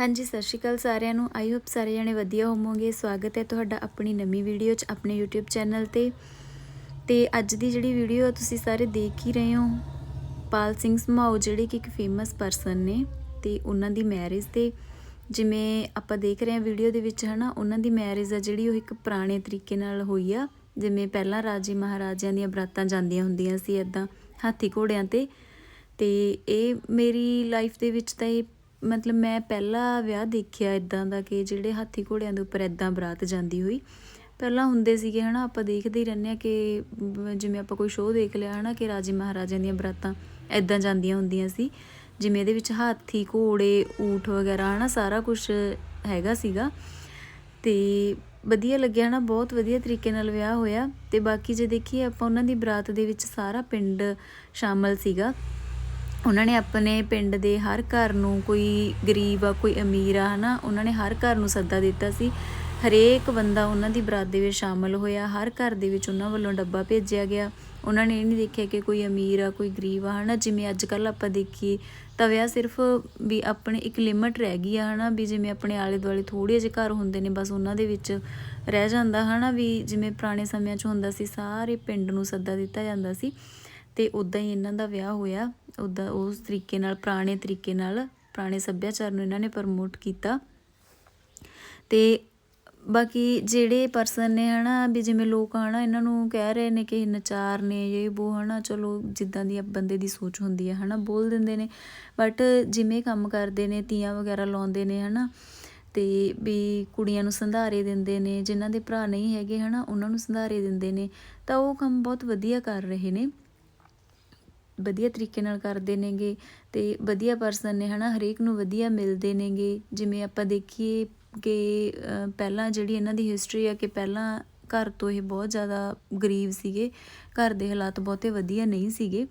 ਹਾਂਜੀ, ਸਤਿ ਸ਼੍ਰੀ ਅਕਾਲ ਸਾਰਿਆਂ ਨੂੰ। ਆਈ ਹੋਪ ਸਾਰੇ ਜਣੇ ਵਧੀਆ ਹੋਵੋਗੇ। ਸਵਾਗਤ ਹੈ ਤੁਹਾਡਾ ਆਪਣੀ ਨਵੀਂ ਵੀਡੀਓ 'ਚ ਆਪਣੇ YouTube ਚੈਨਲ ਤੇ। ਤੇ ਅੱਜ ਦੀ ਜਿਹੜੀ ਵੀਡੀਓ ਤੁਸੀਂ ਸਾਰੇ ਦੇਖ ਹੀ ਰਹੇ ਹੋ। ਪਾਲ ਸਿੰਘ ਸਮਾਓ, ਜਿਹੜੇ ਕਿ ਇੱਕ ਫੇਮਸ ਪਰਸਨ ਨੇ ਤੇ ਉਹਨਾਂ ਦੀ ਮੈਰਿਜ ਤੇ। ਜਿਵੇਂ ਆਪਾਂ ਦੇਖ ਰਹੇ ਹਾਂ ਵੀਡੀਓ ਦੇ ਵਿੱਚ, ਹਨਾ, ਉਹਨਾਂ ਦੀ ਮੈਰਿਜ ਆ ਜਿਹੜੀ, ਉਹ ਇੱਕ ਪੁਰਾਣੇ ਤਰੀਕੇ ਨਾਲ ਹੋਈ ਆ। ਜਿਵੇਂ ਪਹਿਲਾਂ ਰਾਜੇ ਮਹਾਰਾਜਿਆਂ ਦੀਆਂ ਬਰਾਤਾਂ ਜਾਂਦੀਆਂ ਹੁੰਦੀਆਂ ਸੀ ਇਦਾਂ ਹਾਥੀ ਘੋੜਿਆਂ ਤੇ। ਤੇ ਇਹ ਮੇਰੀ ਲਾਈਫ ਦੇ ਵਿੱਚ ਤਾਂ ਇਹ ਮਤਲਬ ਮੈਂ ਪਹਿਲਾ ਵਿਆਹ ਦੇਖਿਆ ਇਦਾਂ ਦਾ ਕਿ ਜਿਹੜੇ ਹਾਥੀ ਘੋੜਿਆਂ ਦੇ ਉੱਪਰ ਇਦਾਂ ਬਰਾਤ ਜਾਂਦੀ ਹੋਈ। ਪਹਿਲਾਂ ਹੁੰਦੇ ਸੀਗੇ ਹਨਾ, ਆਪਾਂ ਦੇਖਦੇ ਹੀ ਰਹਿੰਦੇ ਆ ਕਿ ਜਿਵੇਂ ਆਪਾਂ ਕੋਈ ਸ਼ੋਅ ਦੇਖ ਲਿਆ ਹਨਾ, ਕਿ ਰਾਜੇ ਮਹਾਰਾਜਿਆਂ ਦੀਆਂ ਬਰਾਤਾਂ ਇਦਾਂ ਜਾਂਦੀਆਂ ਹੁੰਦੀਆਂ ਸੀ। ਜਿਵੇਂ ਇਹਦੇ ਵਿੱਚ ਹਾਥੀ, ਘੋੜੇ, ਊਠ ਵਗੈਰਾ ਹਨਾ, ਸਾਰਾ ਕੁਝ ਹੈਗਾ ਸੀਗਾ। ਤੇ ਵਧੀਆ ਲੱਗਿਆ ਨਾ ਬਹੁਤ ਵਧੀਆ ਤਰੀਕੇ ਨਾਲ ਵਿਆਹ ਹੋਇਆ। ਤੇ ਬਾਕੀ ਜੇ ਦੇਖੀਏ ਆਪਾਂ ਉਹਨਾਂ ਦੀ ਬਰਾਤ ਦੇ ਵਿੱਚ ਸਾਰਾ ਪਿੰਡ ਸ਼ਾਮਲ ਸੀਗਾ। ਉਹਨਾਂ ਨੇ ਆਪਣੇ ਪਿੰਡ ਦੇ ਹਰ ਘਰ ਨੂੰ ਕੋਈ ਗਰੀਬ ਆ, ਕੋਈ ਅਮੀਰ ਆ, ਹਨਾ, ਉਹਨਾਂ ਨੇ ਹਰ ਘਰ ਨੂੰ ਸੱਦਾ ਦਿੱਤਾ ਸੀ। ਹਰੇਕ ਬੰਦਾ ਉਹਨਾਂ ਦੀ ਬਰਾਤ ਦੇ ਵਿੱਚ ਸ਼ਾਮਲ ਹੋਇਆ, ਹਰ ਘਰ ਦੇ ਵਿੱਚ ਉਹਨਾਂ ਵੱਲੋਂ ਡੱਬਾ ਭੇਜਿਆ ਗਿਆ। ਉਹਨਾਂ ਨੇ ਇਹ ਨਹੀਂ ਦੇਖਿਆ ਕਿ ਕੋਈ ਅਮੀਰ ਆ, ਕੋਈ ਗਰੀਬ ਆ, ਹਨਾ, ਜਿਵੇਂ ਅੱਜ ਕੱਲ ਆਪਾਂ ਦੇਖੀਏ ਤਾਂ ਵਿਆਹ ਸਿਰਫ ਵੀ ਆਪਣੇ ਇੱਕ ਲਿਮਟ ਰਹਿ ਗਈ ਆ, ਹਨਾ, ਵੀ ਜਿਵੇਂ ਆਪਣੇ ਆਲੇ ਦੁਆਲੇ ਥੋੜੇ ਜਿਹੇ ਘਰ ਹੁੰਦੇ ਨੇ, ਬਸ ਉਹਨਾਂ ਦੇ ਵਿੱਚ ਰਹਿ ਜਾਂਦਾ, ਹਨਾ, ਵੀ ਜਿਵੇਂ ਪੁਰਾਣੇ ਸਮਿਆਂ 'ਚ ਹੁੰਦਾ ਸੀ, ਸਾਰੇ ਪਿੰਡ ਨੂੰ ਸੱਦਾ ਦਿੱਤਾ ਜਾਂਦਾ ਸੀ। ਤੇ ਉਦਾਂ ਹੀ ਇਹਨਾਂ ਦਾ ਵਿਆਹ ਹੋਇਆ। ਉਦਾਂ ਉਸ ਤਰੀਕੇ ਨਾਲ, ਪੁਰਾਣੇ ਤਰੀਕੇ ਨਾਲ, ਪੁਰਾਣੇ ਸੱਭਿਆਚਾਰ ਨੂੰ ਇਹਨਾਂ ਨੇ ਪ੍ਰਮੋਟ ਕੀਤਾ। ਤੇ ਬਾਕੀ ਜਿਹੜੇ ਪਰਸਨ ਨੇ ਹਨਾ, ਵੀ ਜਿਵੇਂ ਲੋਕ ਹਨਾ, ਇਹਨਾਂ ਨੂੰ ਕਹਿ ਰਹੇ ਨੇ ਕਿ ਨਚਾਰ ਨੇ, ਇਹ ਉਹ ਹਨਾ, ਚਲੋ ਜਿੱਦਾਂ ਦੀ ਬੰਦੇ ਦੀ ਸੋਚ ਹੁੰਦੀ ਹੈ ਹਨਾ, ਬੋਲ ਦਿੰਦੇ ਨੇ। ਬਟ ਜਿਵੇਂ ਕੰਮ ਕਰਦੇ ਨੇ, ਤੀਆਂ ਵਗੈਰਾ ਲਾਉਂਦੇ ਨੇ ਹਨਾ, ਤੇ ਵੀ ਕੁੜੀਆਂ ਨੂੰ ਸੰਧਾਰੇ ਦਿੰਦੇ ਨੇ, ਜਿਨ੍ਹਾਂ ਦੇ ਭਰਾ ਨਹੀਂ ਹੈਗੇ ਹਨਾ, ਉਹਨਾਂ ਨੂੰ ਸੰਧਾਰੇ ਦਿੰਦੇ ਨੇ, ਤਾਂ ਉਹ ਕੰਮ ਬਹੁਤ ਵਧੀਆ ਕਰ ਰਹੇ ਨੇ। ਵਧੀਆ ਤਰੀਕੇ ਨਾਲ ਕਰਦੇ ਨੇਗੇ ਤੇ ਵਧੀਆ ਪਰਸਨ ਨੇ ਹਨਾ ਹਰੇਕ ਨੂੰ ਵਧੀਆ ਮਿਲਦੇ ਨੇਗੇ। ਜਿਵੇਂ ਆਪਾਂ ਦੇਖੀਏ ਕਿ ਪਹਿਲਾਂ ਜਿਹੜੀ ਇਹਨਾਂ ਦੀ ਹਿਸਟਰੀ ਆ ਕਿ ਪਹਿਲਾਂ ਘਰ ਤੋਂ ਇਹ ਬਹੁਤ ਜ਼ਿਆਦਾ ਗਰੀਬ ਸੀਗੇ, ਘਰ ਦੇ ਹਾਲਾਤ ਬਹੁਤੇ ਵਧੀਆ ਨਹੀਂ ਸੀਗੇ।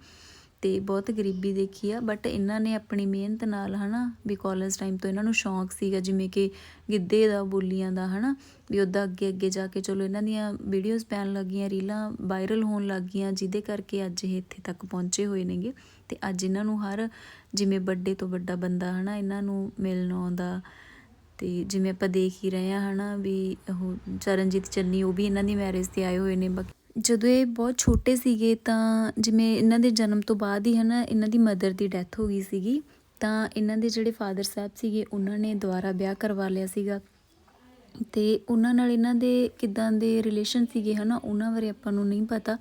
ਤੇ ਬਹੁਤ ਗਰੀਬੀ ਦੇਖੀ ਆ ਬਟ ਇਹਨਾਂ ਨੇ ਆਪਣੀ ਮਿਹਨਤ ਨਾਲ ਹਨਾ, ਵੀ ਕਾਲਜ ਟਾਈਮ ਤੋਂ ਇਹਨਾਂ ਨੂੰ ਸ਼ੌਂਕ ਸੀਗਾ, ਜਿਵੇਂ ਕਿ ਗਿੱਧੇ ਦਾ, ਬੋਲੀਆਂ ਦਾ ਹਨਾ, ਵੀ ਉਹਦਾ ਅੱਗੇ ਅੱਗੇ ਜਾ ਕੇ ਚਲੋ ਇਹਨਾਂ ਦੀਆਂ ਵੀਡੀਓਜ਼ ਪੈਣ ਲੱਗੀਆਂ, ਰੀਲਾਂ ਵਾਇਰਲ ਹੋਣ ਲੱਗੀਆਂ, ਜਿਹਦੇ ਕਰਕੇ ਅੱਜ ਇਹ ਇੱਥੇ ਤੱਕ ਪਹੁੰਚੇ ਹੋਏ ਨੇਗੇ। ਤੇ ਅੱਜ ਇਹਨਾਂ ਨੂੰ ਹਰ ਜਿਵੇਂ ਵੱਡੇ ਤੋਂ ਵੱਡਾ ਬੰਦਾ ਹਨਾ, ਇਹਨਾਂ ਨੂੰ ਮਿਲਣ ਆਉਂਦਾ। ਤੇ ਜਿਵੇਂ ਆਪਾਂ ਦੇਖ ਹੀ ਰਹੇ ਆ ਹਨਾ, ਵੀ ਉਹ ਚਰਨਜੀਤ ਚੰਨੀ, ਉਹ ਵੀ ਇਹਨਾਂ ਦੀ ਮੈਰਿਜ ਤੇ ਆਏ ਹੋਏ ਨੇ, ਬਾਕੀ ਜਦੋਂ ਇਹ ਬਹੁਤ ਛੋਟੇ ਸੀਗੇ ਤਾਂ ਜਿਵੇਂ ਇਹਨਾਂ ਦੇ ਜਨਮ ਤੋਂ ਬਾਅਦ ਹੀ ਹਨਾ ਇਹਨਾਂ ਦੀ ਮਦਰ ਦੀ ਡੈਥ ਹੋ ਗਈ ਸੀਗੀ, ਤਾਂ ਇਹਨਾਂ ਦੇ ਜਿਹੜੇ ਫਾਦਰ ਸਾਹਿਬ ਸੀਗੇ ਉਹਨਾਂ ਨੇ ਦੁਬਾਰਾ ਵਿਆਹ ਕਰਵਾ ਲਿਆ ਸੀਗਾ। ਤੇ ਉਹਨਾਂ ਨਾਲ ਇਹਨਾਂ ਦੇ ਕਿਦਾਂ ਦੇ ਰਿਲੇਸ਼ਨ ਸੀਗੇ ਹਨਾ ਉਹਨਾਂ ਬਾਰੇ ਆਪਾਂ ਨੂੰ ਨਹੀਂ ਪਤਾ।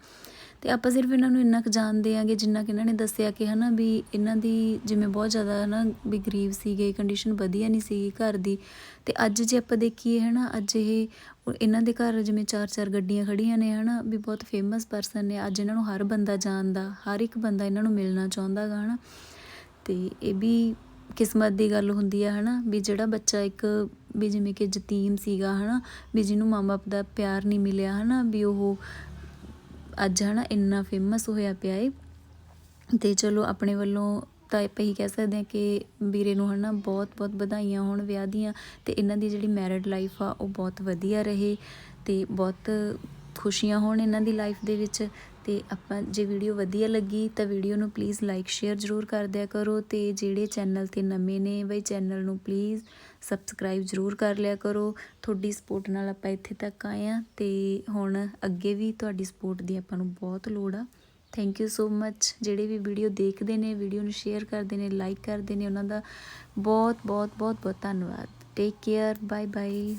ਤੇ ਆਪਾਂ ਸਿਰਫ ਇਹਨਾਂ ਨੂੰ ਇੰਨਾ ਕੁ ਜਾਣਦੇ ਆਂਗੇ ਜਿੰਨਾ ਕਿ ਇਹਨਾਂ ਨੇ ਦੱਸਿਆ ਕਿ ਹਨਾ ਵੀ ਇਹਨਾਂ ਦੀ ਜਿਵੇਂ ਬਹੁਤ ਜ਼ਿਆਦਾ ਹਨਾ ਵੀ ਗਰੀਬ ਸੀਗੇ ਕੰਡੀਸ਼ਨ ਵਧੀਆ ਨਹੀਂ ਸੀਗੀ ਘਰ ਦੀ। ਤੇ ਅੱਜ ਜੇ ਆਪਾਂ ਦੇਖੀਏ ਹਨਾ, ਅੱਜ ਇਹ ਇਹਨਾਂ ਦੇ ਘਰ ਜਿਵੇਂ ਚਾਰ ਚਾਰ ਗੱਡੀਆਂ ਖੜੀਆਂ ਨੇ ਹਨਾ, ਵੀ ਬਹੁਤ ਫੇਮਸ ਪਰਸਨ ਨੇ, ਅੱਜ ਇਹਨਾਂ ਨੂੰ ਹਰ ਬੰਦਾ ਜਾਣਦਾ, ਹਰ ਇੱਕ ਬੰਦਾ ਇਹਨਾਂ ਨੂੰ ਮਿਲਣਾ ਚਾਹੁੰਦਾ ਗਾ ਹਨਾ। ਤੇ ਇਹ ਵੀ ਕਿਸਮਤ ਦੀ ਗੱਲ ਹੁੰਦੀ ਆ ਹਨਾ, ਵੀ ਜਿਹੜਾ ਬੱਚਾ ਇੱਕ ਵੀ ਜਿਵੇਂ ਕਿ ਯਤੀਮ ਸੀਗਾ ਹਨਾ, ਵੀ ਜਿਹਨੂੰ ਮਾਂ-ਬਾਪ ਦਾ ਪਿਆਰ ਨਹੀਂ ਮਿਲਿਆ ਹਨਾ, ਵੀ ਉਹ ਅੱਜ ਹਨਾ ਇੰਨਾ ਫੇਮਸ ਹੋਇਆ ਪਿਆ ਏ। ਤੇ ਚਲੋ ਆਪਣੇ ਵੱਲੋਂ ਤਾਂ ਆਪਾਂ ਹੀ ਕਹਿ ਸਕਦੇ ਹਾਂ ਕਿ ਵੀਰੇ ਨੂੰ ਹਨਾ ਬਹੁਤ ਬਹੁਤ ਵਧਾਈਆਂ ਹੋਣ ਵਿਆਹ ਦੀਆਂ। ਤੇ ਇਹਨਾਂ ਦੀ ਜਿਹੜੀ ਮੈਰਿਡ ਲਾਈਫ ਆ ਉਹ ਬਹੁਤ ਵਧੀਆ ਰਹੇ ਤੇ ਬਹੁਤ ਖੁਸ਼ੀਆਂ ਹੋਣ ਇਹਨਾਂ ਦੀ ਲਾਈਫ ਦੇ ਵਿੱਚ। ਤੇ ਆਪਾਂ ਜੇ ਵੀਡੀਓ ਵਧੀਆ ਲੱਗੀ ਤਾਂ ਵੀਡੀਓ ਨੂੰ ਪਲੀਜ਼ ਲਾਈਕ ਸ਼ੇਅਰ ਜ਼ਰੂਰ ਕਰ ਦਿਆ ਕਰੋ ਤੇ ਜਿਹੜੇ ਚੈਨਲ ਤੇ ਨਵੇਂ ਨੇ ਬਈ ਚੈਨਲ ਨੂੰ ਪਲੀਜ਼ ਸਬਸਕ੍ਰਾਈਬ ਜ਼ਰੂਰ ਕਰ ਲਿਆ ਕਰੋ। ਤੁਹਾਡੀ ਸਪੋਰਟ ਨਾਲ ਆਪਾਂ ਇੱਥੇ ਤੱਕ ਆਏ ਆ ਤੇ ਹੁਣ ਅੱਗੇ ਵੀ ਤੁਹਾਡੀ ਸਪੋਰਟ ਦੀ ਆਪਾਂ ਨੂੰ ਬਹੁਤ ਲੋੜ ਆ। ਥੈਂਕ ਯੂ ਸੋ ਮੱਚ ਜਿਹੜੇ ਵੀ ਵੀਡੀਓ ਦੇਖਦੇ ਨੇ, ਵੀਡੀਓ ਨੂੰ ਸ਼ੇਅਰ ਕਰਦੇ ਨੇ ਲਾਈਕ ਕਰਦੇ ਨੇ, ਉਹਨਾਂ ਦਾ ਬਹੁਤ ਬਹੁਤ ਬਹੁਤ ਬਹੁਤ ਧੰਨਵਾਦ। Take care bye bye